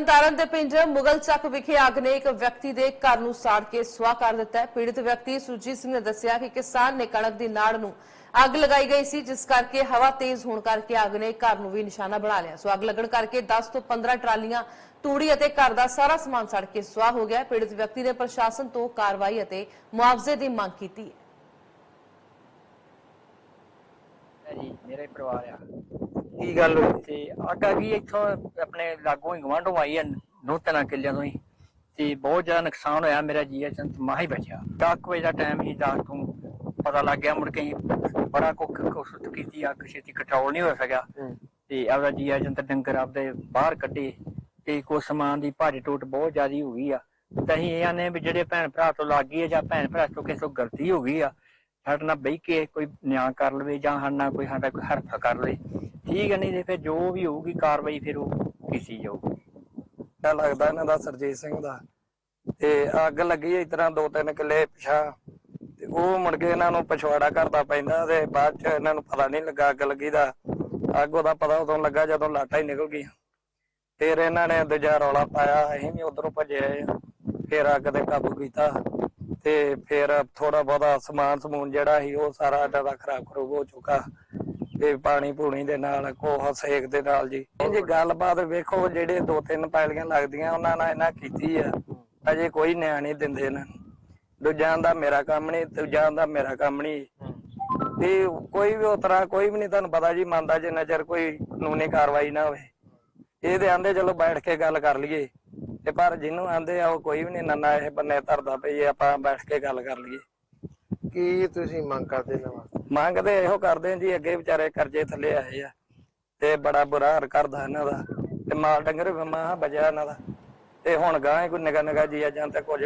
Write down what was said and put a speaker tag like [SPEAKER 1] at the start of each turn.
[SPEAKER 1] ਤਰਨਤਾਰਨ ਦੇ ਪਿੰਡ ਮੁਗਲ ਚੱਕ ਵਿਖੇ ਅੱਗ ਨੇ ਇੱਕ ਵਿਅਕਤੀ ਦੇ ਘਰ ਨੂੰ ਸਾੜ ਕੇ ਸੁਆਹ ਕਰ ਦਿੱਤਾ ਹੈ। ਪੀੜਤ ਵਿਅਕਤੀ ਸੁਰਜੀਤ ਸਿੰਘ ਨੇ ਦੱਸਿਆ ਕਿ ਕਿਸਾਨ ਨੇ ਕਣਕ ਦੀ ਨਾੜ ਨੂੰ ਅੱਗ ਲਗਾਈ ਗਈ ਸੀ, ਜਿਸ ਕਰਕੇ ਹਵਾ ਤੇਜ਼ ਹੋਣ ਕਰਕੇ ਅੱਗ ਨੇ ਘਰ ਨੂੰ ਵੀ ਨਿਸ਼ਾਨਾ ਬਣਾ ਲਿਆ। ਸੋ ਅੱਗ ਲੱਗਣ ਕਰਕੇ 10 ਤੋਂ 15 ਟਰਾਲੀਆਂ, ਤੂੜੀ ਅਤੇ ਘਰ ਦਾ ਸਾਰਾ ਸਮਾਨ ਸੜ ਕੇ ਸੁਆਹ ਹੋ ਗਿਆ। ਹੈ। ਪੀੜਤ ਵਿਅਕਤੀ ਨੇ ਪ੍ਰਸ਼ਾਸਨ ਤੋਂ ਕਾਰਵਾਈ ਅਤੇ ਮੁਆਵਜ਼ੇ ਦੀ ਮੰਗ ਕੀਤੀ ਹੈ।
[SPEAKER 2] ਜੀ, ਮੇਰਾ ਪਰਿਵਾਰ ਆ।
[SPEAKER 3] ਕੀ ਗੱਲ ਹੋਈ?
[SPEAKER 2] ਤੇ ਅੱਗ ਆ ਗਈ ਇੱਥੋਂ ਆਪਣੇ ਲਾਗੋਂ ਹੀ ਗਵਾਂਢੋਂ ਆਈ ਆ ਦੋ ਤਿੰਨ ਕਿੱਲਿਆਂ ਤੋਂ ਹੀ। ਤੇ ਬਹੁਤ ਜ਼ਿਆਦਾ ਨੁਕਸਾਨ ਹੋਇਆ ਮੇਰਾ ਜੀਆ ਚੰਦ ਮਾਹ ਹੀ ਬਚਿਆ 10 ਵਜੇ ਦਾ ਟਾਈਮ ਹੀ ਦਸ ਤੋਂ ਪਤਾ ਲੱਗ ਗਿਆ ਮੁੜ ਕੇ ਅਸੀਂ ਬੜਾ ਕੁੱਖ ਕੋਸ਼ਿਸ਼ ਕੀਤੀ ਅੱਗ ਛੇਤੀ ਕੰਟਰੋਲ ਨਹੀਂ ਹੋ ਸਕਿਆ। ਤੇ ਆਪਦਾ ਜੀਆ ਚੰਦ ਡੰਗਰ ਆਪਦੇ ਬਾਹਰ ਕੱਢੇ ਤੇ ਕੁਛ ਸਮਾਨ ਦੀ ਭਾਰੀ ਟੋਟ ਬਹੁਤ ਜ਼ਿਆਦੀ ਹੋ ਗਈ ਆ। ਤਾਂ ਅਸੀਂ ਇਹ ਆਨੇ ਵੀ ਜਿਹੜੇ ਭੈਣ ਭਰਾ ਤੋਂ ਲੱਗ ਗਈ ਹੈ ਜਾਂ ਭੈਣ ਭਰਾ ਤੋਂ ਕਿਸੇ ਤੋਂ ਗਲਤੀ ਹੋ ਗਈ ਆ ਸਾਡੇ ਨਾਲ ਬਹਿ ਕੇ ਕੋਈ ਨਿਆਂ ਕਰ ਲਵੇ ਜਾਂ ਸਾਡੇ ਨਾਲ ਕੋਈ ਸਾਡਾ ਕੋਈ ਹਰਫ ਕਰ ਲਵੇ। ਠੀਕ ਹੈ, ਨਹੀਂ ਤੇ ਫਿਰ ਜੋ ਵੀ ਹੋਊਗੀ ਕਾਰਵਾਈ ਫਿਰ ਉਹ ਕੀਤੀ ਜਾਊਗੀ।
[SPEAKER 3] ਪਤਾ ਲੱਗਦਾ ਇਹਨਾਂ ਦਾ ਸਰਜੀਤ ਸਿੰਘ ਦਾ। ਤੇ ਅੱਗ ਲੱਗੀ ਇਸ ਤਰ੍ਹਾਂ ਦੋ ਤਿੰਨ ਕਿੱਲੇ ਪਿਛਾ। ਤੇ ਉਹ ਮੁੜ ਕੇ ਇਹਨਾਂ ਨੂੰ ਪਛਵਾੜਾ ਕਰਦਾ ਪੈਂਦਾ ਤੇ ਬਾਅਦ ਚ ਇਹਨਾਂ ਨੂੰ ਪਤਾ ਨਹੀਂ ਲੱਗਾ ਅੱਗ ਲੱਗੀ ਦਾ। ਅੱਗ ਉਹਦਾ ਪਤਾ ਉਦੋਂ ਲੱਗਾ ਜਦੋਂ ਲਾਟਾਂ ਹੀ ਨਿਕਲ ਗਈਆਂ। ਫਿਰ ਇਹਨਾਂ ਨੇ ਦੂਜਾ ਰੌਲਾ ਪਾਇਆ, ਅਸੀਂ ਵੀ ਉਧਰੋਂ ਭੱਜੇ ਆਏ ਫਿਰ ਅੱਗ ਤੇ ਕਾਬੂ ਕੀਤਾ ਤੇ ਫਿਰ ਥੋੜਾ ਬਹੁਤਾ ਸਮਾਨ ਸਮੂਨ ਜਿਹੜਾ ਸੀ ਉਹ ਸਾਰਾ ਅੱਡਾ ਦਾ ਖਰਾਬ ਖਰੂਬ ਹੋ ਚੁੱਕਾ। ਤੇ ਪਾਣੀ ਪੂਣੀ ਦੇ ਨਾਲ, ਕੋਹ ਸੇਕ ਦੇ ਨਾਲ ਜੀ। ਇਹ ਜੀ ਗੱਲਬਾਤ ਵੇਖੋ, ਜਿਹੜੇ ਦੋ ਤਿੰਨ ਪੈਲੀਆਂ ਲੱਗਦੀਆਂ, ਉਹਨਾਂ ਨਾਲ ਇਹਨਾਂ ਕੀਤੀ ਆ। ਅਜੇ ਕੋਈ ਨਿਆਂ ਨਹੀਂ ਦਿੰਦੇ ਇਹਨਾਂ ਦੂਜਿਆਂ ਦਾ ਮੇਰਾ ਕੰਮ ਨਹੀਂ ਦੂਜਿਆਂ ਦਾ ਮੇਰਾ ਕੰਮ ਨਹੀਂ। ਤੇ ਕੋਈ ਵੀ ਉਤਰਾ, ਕੋਈ ਵੀ ਨਹੀਂ, ਤੁਹਾਨੂੰ ਪਤਾ ਜੀ, ਮੰਨਦਾ ਜਿੰਨਾ ਚਿਰ ਕੋਈ ਕਾਨੂੰਨੀ ਕਾਰਵਾਈ ਨਾ ਹੋਵੇ। ਇਹ ਤੇ ਆਂਦੇ ਚਲੋ ਬੈਠ ਕੇ ਗੱਲ ਕਰ ਲਈਏ। ਤੇ ਪਰ ਜਿਹਨੂੰ ਆਂਦੇ ਆ, ਉਹ ਕੋਈ ਵੀ ਨਹੀਂ, ਨੰਨਾ ਇਹ ਬੰਨੇ ਧਰਦਾ ਪਈ ਆਪਾਂ ਬੈਠ ਕੇ ਗੱਲ ਕਰ ਲਈਏ।
[SPEAKER 4] ਕੀ ਤੁਸੀਂ ਮੰਗ ਕਰਦੇ ਇਹਨਾਂ ਵਾਸਤੇ
[SPEAKER 3] ਮੰਗਦੇ ਇਹੋ ਕਰਦੇ ਆ ਜੀ, ਅੱਗੇ ਵਿਚਾਰੇ ਕਰਜ਼ੇ ਥੱਲੇ ਆਏ ਆ ਤੇ ਬੜਾ ਬੁਰਾ ਹਾਲ ਕਰਦਾ ਇਹਨਾਂ ਦਾ ਤੇ ਮਾਲ ਡੰਗਰ ਵੀ ਮਹਾ ਬਜਿਆ ਇਹਨਾਂ ਦਾ ਤੇ ਹੁਣ ਗਾਂ ਕੋਈ ਨਿਗਾ ਨਿਗਾ ਜੀਆ ਜਾਂ ਤੇ ਕੁਝ